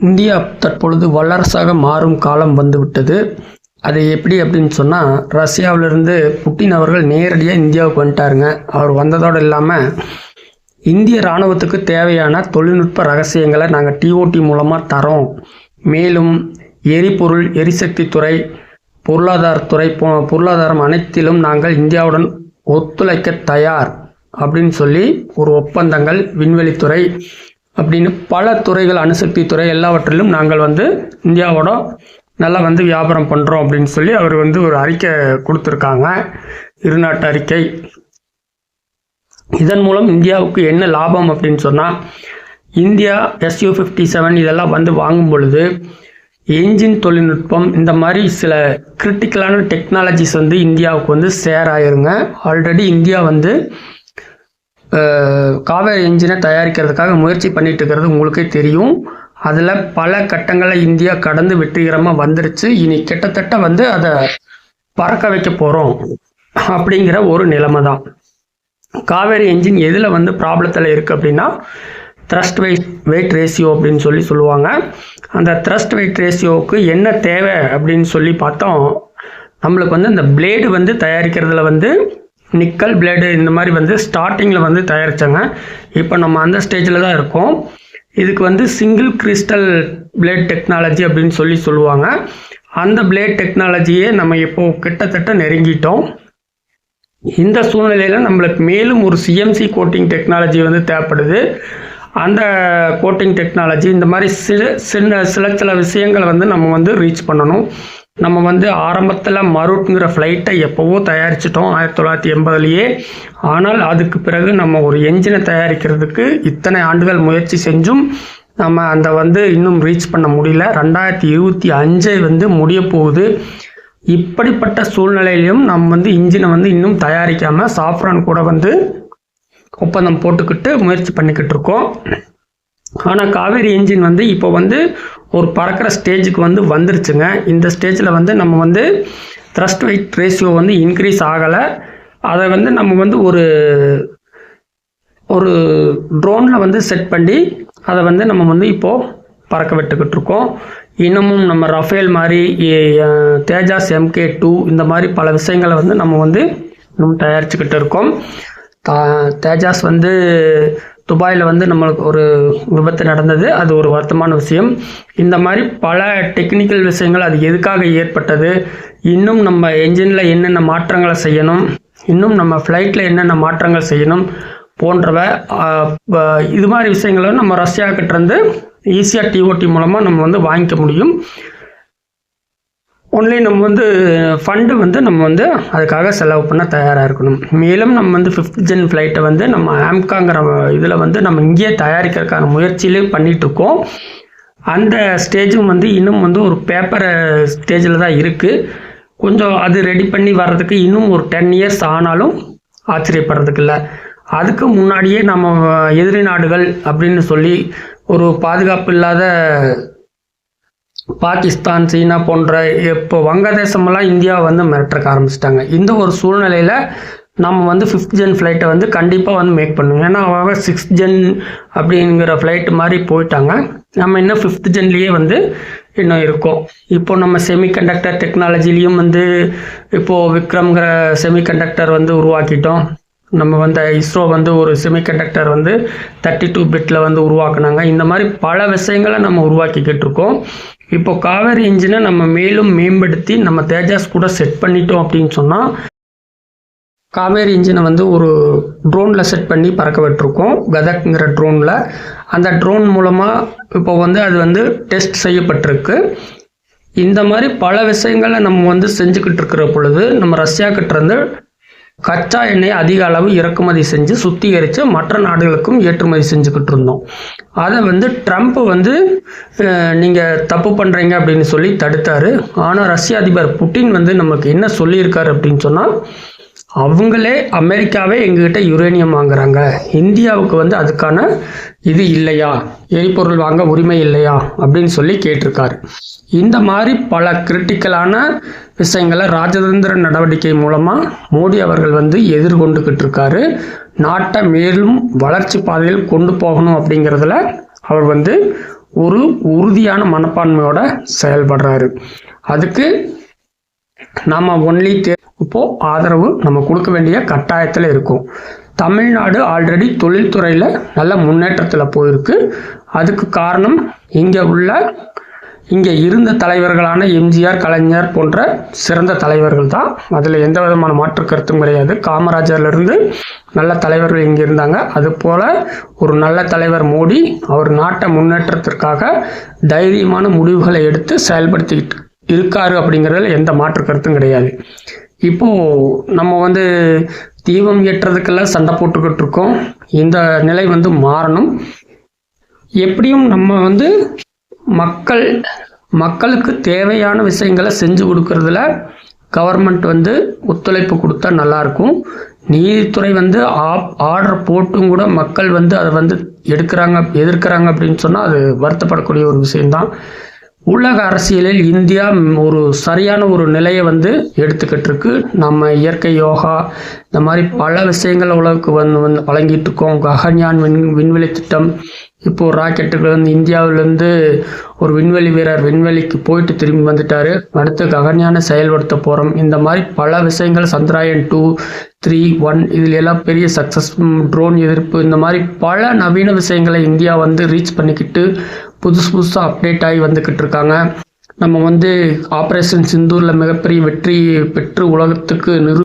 India தற்பொழுது வல்லரசாக மாறும் காலம் வந்துவிட்டது. அது எப்படி அப்படின்னு சொன்னால் ரஷ்யாவிலிருந்து புட்டின் அவர்கள் நேரடியாக இந்தியாவுக்கு வந்துட்டாருங்க. அவர் வந்ததோடு இல்லாமல் இந்திய இராணுவத்துக்கு தேவையான தொழில்நுட்ப ரகசியங்களை நாங்கள் டிஓடி மூலமாக தரோம். மேலும் எரிபொருள் எரிசக்தி துறை பொருளாதாரத்துறை போ பொருளாதாரம் அனைத்திலும் நாங்கள் இந்தியாவுடன் ஒத்துழைக்க தயார் அப்படின்னு சொல்லி ஒரு ஒப்பந்தங்கள் விண்வெளித்துறை அப்படின்னு பல துறைகள் அணுசக்தி துறை எல்லாவற்றிலும் நாங்கள் வந்து இந்தியாவோட நல்லா வந்து வியாபாரம் பண்ணுறோம் அப்படின்னு சொல்லி அவர் வந்து ஒரு அறிக்கை கொடுத்துருக்காங்க. இருநாட்டு அறிக்கை. இதன் மூலம் இந்தியாவுக்கு என்ன லாபம் அப்படின்னு சொன்னால் இந்தியா எஸ்யூ ஃபிஃப்டி செவன் இதெல்லாம் வந்து வாங்கும் பொழுது என்ஜின் தொழில்நுட்பம் இந்த மாதிரி சில கிரிட்டிக்கலான டெக்னாலஜிஸ் வந்து இந்தியாவுக்கு வந்து ஷேர் ஆயிருங்க. ஆல்ரெடி இந்தியா வந்து காவேரி இன்ஜினை தயாரிக்கிறதுக்காக முயற்சி பண்ணிட்டு இருக்கிறது உங்களுக்கே தெரியும். அதில் பல கட்டங்களை இந்தியா கடந்து வெற்றிகரமாக வந்துருச்சு. இனி கிட்டத்தட்ட வந்து அதை பறக்க வைக்க போகிறோம் அப்படிங்கிற ஒரு நிலைமை தான் காவேரி என்ஜின் எதில் வந்து ப்ராப்ளத்தில் இருக்குது அப்படின்னா த்ரஸ்ட் வெயிட் வெயிட் ரேஷியோ அப்படின்னு சொல்லி சொல்லுவாங்க. அந்த த்ரஸ்ட் வெயிட் ரேஷியோவுக்கு என்ன தேவை அப்படின்னு சொல்லி பார்த்தோம். நம்மளுக்கு வந்து இந்த பிளேடு வந்து தயாரிக்கிறதுல வந்து நிக்கல் பிளேடு இந்த மாதிரி வந்து ஸ்டார்டிங்கில் வந்து தயாரித்தாங்க இப்போ நம்ம அந்த ஸ்டேஜில் தான் இருக்கோம். இதுக்கு வந்து சிங்கிள் கிறிஸ்டல் பிளேட் டெக்னாலஜி அப்படின்னு சொல்லி சொல்லுவாங்க. அந்த பிளேட் டெக்னாலஜியே நம்ம இப்போ கிட்டத்தட்ட நெருங்கிட்டோம். இந்த சூழ்நிலையில் நம்மளுக்கு மேலும் ஒரு சிஎம்சி கோட்டிங் டெக்னாலஜி வந்து தேவைப்படுது. அந்த கோட்டிங் டெக்னாலஜி இந்த மாதிரி சில சின்ன சில சில விஷயங்களை வந்து நம்ம வந்து ரீச் பண்ணணும். நம்ம வந்து ஆரம்பத்தில் மருட்ங்கிற ஃப்ளைட்டை எப்போவோ தயாரிச்சிட்டோம் ஆயிரத்தி தொள்ளாயிரத்தி எண்பதுலேயே. ஆனால் அதுக்கு பிறகு நம்ம ஒரு என்ஜினை தயாரிக்கிறதுக்கு இத்தனை ஆண்டுகள் முயற்சி செஞ்சும் நம்ம அந்த வந்து இன்னும் ரீச் பண்ண முடியல. ரெண்டாயிரத்தி இருபத்தி அஞ்சை வந்து முடிய போகுது. இப்படிப்பட்ட சூழ்நிலையிலும் நம்ம வந்து இன்ஜினை வந்து இன்னும் தயாரிக்காமல் சாஃப்ரான் கூட வந்து ஒப்பந்தம் போட்டுக்கிட்டு முயற்சி பண்ணிக்கிட்டு இருக்கோம். ஆனால் காவேரி என்ஜின் வந்து இப்போ வந்து ஒரு பறக்கிற ஸ்டேஜுக்கு வந்து வந்துருச்சுங்க. இந்த ஸ்டேஜில் வந்து நம்ம வந்து த்ரஸ்ட் வெயிட் ரேஷியோ வந்து இன்க்ரீஸ் ஆகலை. அதை வந்து நம்ம வந்து ஒரு ஒரு ட்ரோனில் வந்து செட் பண்ணி அதை வந்து நம்ம வந்து இப்போது பறக்க விட்டுக்கிட்டு இருக்கோம். இன்னமும் நம்ம ரஃபேல் மாதிரி தேஜாஸ் எம்கே டூ இந்த மாதிரி பல விஷயங்களை வந்து நம்ம வந்து இன்னும் தயாரிச்சுக்கிட்டு இருக்கோம். தா- தேஜாஸ் வந்து துபாயில் வந்து நம்மளுக்கு ஒரு விபத்து நடந்தது. அது ஒரு வருத்தமான விஷயம். இந்த மாதிரி பல டெக்னிக்கல் விஷயங்கள் அது எதுக்காக ஏற்பட்டது? இன்னும் நம்ம என்ஜினில் என்னென்ன மாற்றங்களை செய்யணும்? இன்னும் நம்ம ஃப்ளைட்டில் என்னென்ன மாற்றங்கள் செய்யணும்? போன்றவ இது மாதிரி விஷயங்களை நம்ம ரஷ்யா ஈஸியாக டிஓடி மூலமாக நம்ம வந்து வாங்கிக்க முடியும். ஒன்லி நம்ம வந்து ஃபண்டு வந்து நம்ம வந்து அதுக்காக செலவு பண்ண தயாராக இருக்கணும். மேலும் நம்ம வந்து ஃபிஃப்த் ஜென் ஃப்ளைட்டை வந்து நம்ம ஆம்காங்கிற இதில் வந்து நம்ம இங்கேயே தயாரிக்கிறதுக்கான முயற்சியிலே பண்ணிகிட்ருக்கோம் அந்த ஸ்டேஜும் வந்து இன்னும் வந்து ஒரு பேப்பர் ஸ்டேஜில் தான் இருக்குது கொஞ்சம் அது ரெடி பண்ணி வர்றதுக்கு இன்னும் ஒரு டென் இயர்ஸ் ஆனாலும் ஆச்சரியப்படுறதுக்கு இல்லை. அதுக்கு முன்னாடியே நம்ம எதிரி நாடுகள் அப்படின்னு சொல்லி ஒரு பாதுகாப்பு இல்லாத பாகிஸ்தான் சீனா போன்ற இப்போ வங்கதேசமெல்லாம் இந்தியாவை வந்து மிரட்டுறக்க ஆரம்பிச்சிட்டாங்க. இந்த ஒரு சூழ்நிலையில் நம்ம வந்து ஃபிஃப்த் ஜென் ஃப்ளைட்டை வந்து கண்டிப்பாக வந்து மேக் பண்ணுவோம் ஏன்னா அவங்க சிக்ஸ்த் ஜென் அப்படிங்கிற ஃப்ளைட் மாதிரி போயிட்டாங்க. நம்ம இன்னும் ஃபிஃப்த் ஜென்லேயே வந்து இன்னும் இருக்கோம். இப்போ நம்ம செமிகண்டக்டர் டெக்னாலஜிலையும் வந்து இப்போது விக்ரம்ங்கிற செமிகண்டக்டர் வந்து உருவாக்கிட்டோம். நம்ம வந்து இஸ்ரோ வந்து ஒரு செமிகண்டக்டர் வந்து தேர்ட்டி டூ பிட்டில் வந்து உருவாக்குனாங்க. இந்த மாதிரி பல விஷயங்களை நம்ம உருவாக்கிக்கிட்டு இருக்கோம். இப்போ காவேரி இன்ஜினை நம்ம மேலும் மேம்படுத்தி நம்ம தேஜாஸ் கூட செட் பண்ணிட்டோம் அப்படின்னு சொன்னால் காவேரி இன்ஜினை வந்து ஒரு ட்ரோனில் செட் பண்ணி பறக்க விட்டுருக்கோம். கதக்ங்கிற ட்ரோனில் அந்த ட்ரோன் மூலமாக இப்போ வந்து அது வந்து டெஸ்ட் செய்யப்பட்டிருக்கு. இந்த மாதிரி பல விஷயங்களை நம்ம வந்து செஞ்சுக்கிட்டு இருக்கிற பொழுது நம்ம ரஷ்யா கிட்ட இருந்து கச்சா எண்ணெய் அதிக அளவு இறக்குமதி செஞ்சு சுத்திகரித்து மற்ற நாடுகளுக்கும் ஏற்றுமதி செஞ்சுக்கிட்டு இருந்தோம். அதை வந்து ட்ரம்ப் வந்து நீங்கள் தப்பு பண்ணுறீங்க அப்படின்னு சொல்லி தடுத்தார். ஆனால் ரஷ்ய அதிபர் புட்டின் வந்து நமக்கு என்ன சொல்லியிருக்காரு அப்படின்னு சொன்னால் அவங்களே அமெரிக்காவே எங்ககிட்ட யுரேனியம் வாங்குறாங்க. இந்தியாவுக்கு வந்து அதுக்கான இது இல்லையா? எரிபொருள் வாங்க உரிமை இல்லையா? அப்படின்னு சொல்லி கேட்டிருக்காரு. இந்த மாதிரி பல கிரிட்டிக்கலான விஷயங்களை ராஜதந்திர நடவடிக்கை மூலமாக மோடி அவர்கள் வந்து எதிர்கொண்டுக்கிட்டு இருக்காரு. நாட்டை மேலும் வளர்ச்சி பாதையில் கொண்டு போகணும் அப்படிங்கிறதுல அவர் வந்து ஒரு உறுதியான மனப்பான்மையோட செயல்படுறாரு. அதுக்கு நம்ம ஒன்லி தே இப்போ ஆதரவு நம்ம கொடுக்க வேண்டிய கட்டாயத்தில் இருக்கும். தமிழ்நாடு ஆல்ரெடி தொழில்துறையில் நல்ல முன்னேற்றத்தில் போயிருக்கு. அதுக்கு காரணம் இங்கே உள்ள இங்கே இருந்த தலைவர்களான எம்ஜிஆர் கலைஞர் போன்ற சிறந்த தலைவர்கள் தான். அதில் எந்த விதமான மாற்று கருத்தும் கிடையாது. காமராஜர்லேருந்து நல்ல தலைவர்கள் இங்கே இருந்தாங்க. அதுபோல் ஒரு நல்ல தலைவர் மோடி அவர் நாட்டை முன்னேற்றத்திற்காக தைரியமான முடிவுகளை எடுத்து செயல்படுத்திக்கிட்டு இருக்காரு அப்படிங்கிறதுல எந்த மாற்று கருத்தும் கிடையாது. இப்போ நம்ம வந்து தீபம் ஏற்றுறதுக்கெல்லாம் சண்டை போட்டுக்கிட்டு இருக்கோம். இந்த நிலை வந்து மாறணும். எப்படியும் நம்ம வந்து மக்கள் மக்களுக்கு தேவையான விஷயங்களை செஞ்சு கொடுக்கறதுல கவர்மெண்ட் வந்து ஒத்துழைப்பு கொடுத்தா நல்லாயிருக்கும் நீதித்துறை வந்து ஆப் ஆர்டர் போட்டும் கூட மக்கள் வந்து அதை வந்து எடுக்கிறாங்க எதிர்க்கிறாங்க அப்படின்னு சொன்னால் அது வருத்தப்படக்கூடிய ஒரு விஷயம்தான். உலக அரசியலில் இந்தியா ஒரு சரியான ஒரு நிலையை வந்து எடுத்துக்கிட்டு இருக்கு நம்ம இயற்கை யோகா இந்த மாதிரி பல விஷயங்கள் உலகுக்கு வந்து வந்து வழங்கிட்டு இருக்கோம். ககன்யான் விண் விண்வெளி திட்டம். இப்போ ராக்கெட்டுகள் வந்து இந்தியாவிலேருந்து ஒரு விண்வெளி வீரர் விண்வெளிக்கு போயிட்டு திரும்பி வந்துட்டாரு. அடுத்து ககன்யானை செயல்படுத்த போகிறோம் இந்த மாதிரி பல விஷயங்கள் சந்திராயன் டூ த்ரீ ஒன் இதில் எல்லாம் பெரிய சக்ஸஸ் ட்ரோன் எதிர்ப்பு இந்த மாதிரி பல நவீன விஷயங்களை இந்தியா வந்து ரீச் பண்ணிக்கிட்டு புதுசு புதுசாக அப்டேட் ஆகி வந்துக்கிட்டு இருக்காங்க. நம்ம வந்து ஆப்ரேஷன் சிந்தூரில் மிகப்பெரிய வெற்றி பெற்று உலகத்துக்கு நிரு